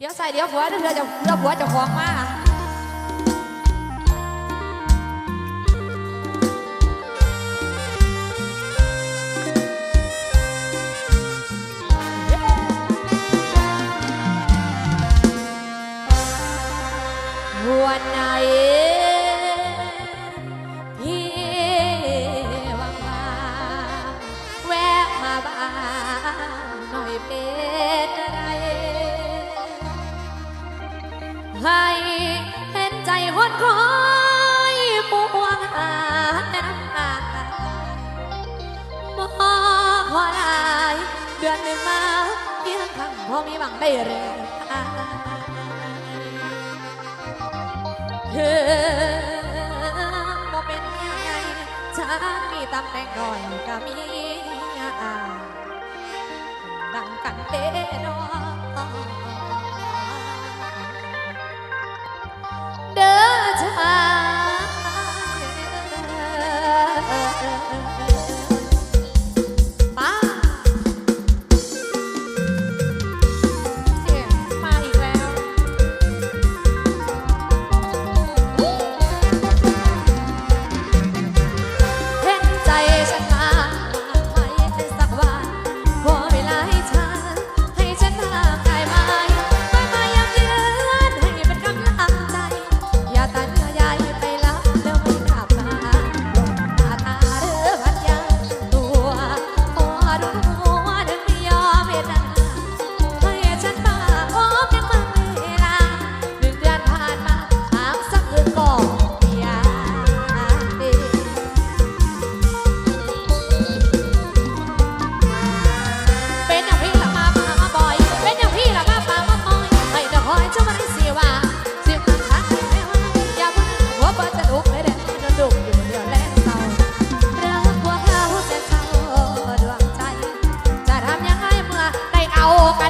เดี๋ยวใส่เดี๋ยวผัวเดี๋ยวเรือจะเรือผัวจะหองมา อนหนึ่งมาเพียงครั้งพอมีบังได้เรียนเธอบ่เป็นยังไงฉันมีตำแหน่งหน่อยก็มีดังกันเต้นอากัน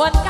Juan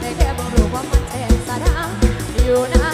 แต่แค่บอกรู้ว่ามันแสนสาดาอยู่นะ